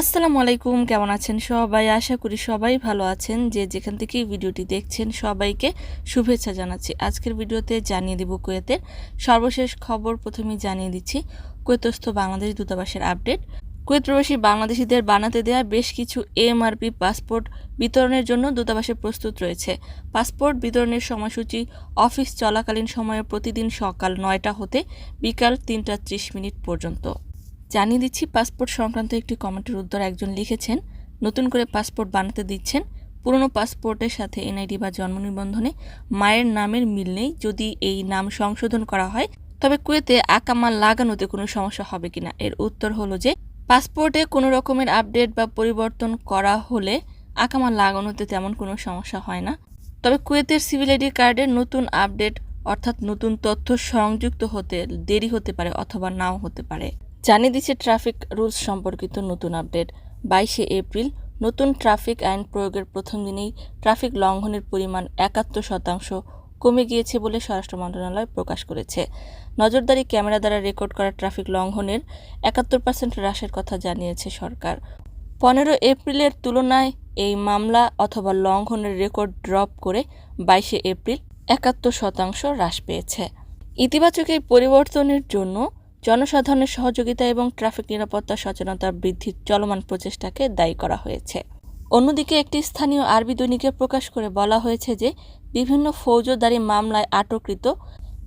আসসালামু আলাইকুম, কেমন আছেন সবাই? আশা করি সবাই ভালো আছেন। যে যেখান থেকে ভিডিওটি দেখছেন, সবাইকে শুভেচ্ছা জানাচ্ছি। আজকের ভিডিওতে জানিয়ে দেব কুয়েতের সর্বশেষ খবর। প্রথমেই জানিয়ে দিচ্ছি, কুয়েতস্থ বাংলাদেশ দূতাবাসের আপডেট। কুয়েত প্রবাসী বাংলাদেশিদের বানাতে দেওয়া বেশ কিছু এমআরপি পাসপোর্ট বিতরণের জন্য দূতাবাসে প্রস্তুত রয়েছে। পাসপোর্ট বিতরণের সময়সূচি অফিস চলাকালীন সময়ে প্রতিদিন সকাল নয়টা হতে বিকাল তিনটা ত্রিশ মিনিট পর্যন্ত। জানিয়ে দিচ্ছি, পাসপোর্ট সংক্রান্ত একটি কমেন্টের উত্তর একজন লিখেছেন। নতুন করে পাসপোর্ট বানাতে দিচ্ছেন। পুরনো পাসপোর্টের সাথে এনআইডি বা জন্ম নিবন্ধনে মায়ের নামের মিল নেই। যদি এই নাম সংশোধন করা হয়, তবে কুয়েতে আকামা লাগানোতে কোনো সমস্যা হবে কিনা? এর উত্তর হলো যে, পাসপোর্টে কোনো রকমের আপডেট বা পরিবর্তন করা হলে আকামা লাগানোতে তেমন কোনো সমস্যা হয় না। তবে কুয়েতের সিভিল আইডি কার্ডের নতুন আপডেট, অর্থাৎ নতুন তথ্য সংযুক্ত হতে দেরি হতে পারে অথবা নাও হতে পারে। জানিয়ে দিচ্ছে ট্রাফিক রুলস সম্পর্কিত নতুন আপডেট। বাইশে এপ্রিল, নতুন ট্রাফিক আইন প্রয়োগের প্রথম দিনেই ট্রাফিক লঙ্ঘনের পরিমাণ একাত্তর শতাংশ কমে গিয়েছে বলে স্বরাষ্ট্র মন্ত্রণালয় প্রকাশ করেছে। নজরদারি ক্যামেরা দ্বারা রেকর্ড করা ট্রাফিক লঙ্ঘনের একাত্তর পার্সেন্ট হ্রাসের কথা জানিয়েছে সরকার। পনেরো এপ্রিলের তুলনায় এই মামলা অথবা লঙ্ঘনের রেকর্ড ড্রপ করে বাইশে এপ্রিল একাত্তর শতাংশ হ্রাস পেয়েছে। ইতিবাচক এই পরিবর্তনের জন্য জনসাধারণের সহযোগিতা এবং ট্রাফিক নিরাপত্তা, সচেতনতা বৃদ্ধির চলমান প্রচেষ্টাকে দায়ী করা হয়েছে। অন্যদিকে একটি স্থানীয় আরবি দৈনিকে প্রকাশ করে বলা হয়েছে যে, বিভিন্ন ফৌজদারি মামলায় আটকৃত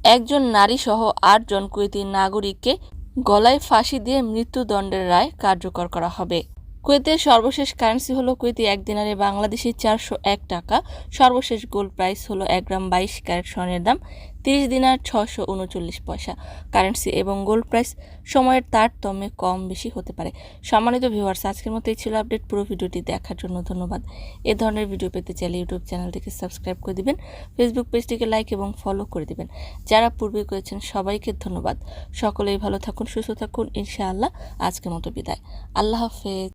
একজন নারীসহ আটজন কুয়েতি নাগরিককে গলায় ফাঁসি দিয়ে মৃত্যুদণ্ডের রায় কার্যকর করা হবে। কুয়েতের সর্বশেষ কারেন্সি হলো কুয়েতি এক দিনারে বাংলাদেশি চারশো এক টাকা। সর্বশেষ গোল্ড প্রাইস হলো এক গ্রাম বাইশ ক্যারেট স্বর্ণের দাম, তিরিশ দিনার ছশো উনচল্লিশ পয়সা। কারেন্সি এবং গোল্ড প্রাইস সময়ের তারতম্যে কম বেশি হতে পারে। সম্মানিত ভিউয়ার্স আজকের মতো এই ছিল আপডেট পুরো ভিডিওটি দেখার জন্য ধন্যবাদ। এ ধরনের ভিডিও পেতে চাইলে ইউটিউব চ্যানেলটিকে সাবস্ক্রাইব করে দিবেন ফেসবুক পেজটিকে লাইক এবং ফলো করে দিবেন। যারা পূর্বে করেছেন, সবাইকে ধন্যবাদ। সকলেই ভালো থাকুন, সুস্থ থাকুন, ইনশাআল্লাহ আজকের মতো বিদায়। আল্লাহ হাফেজ।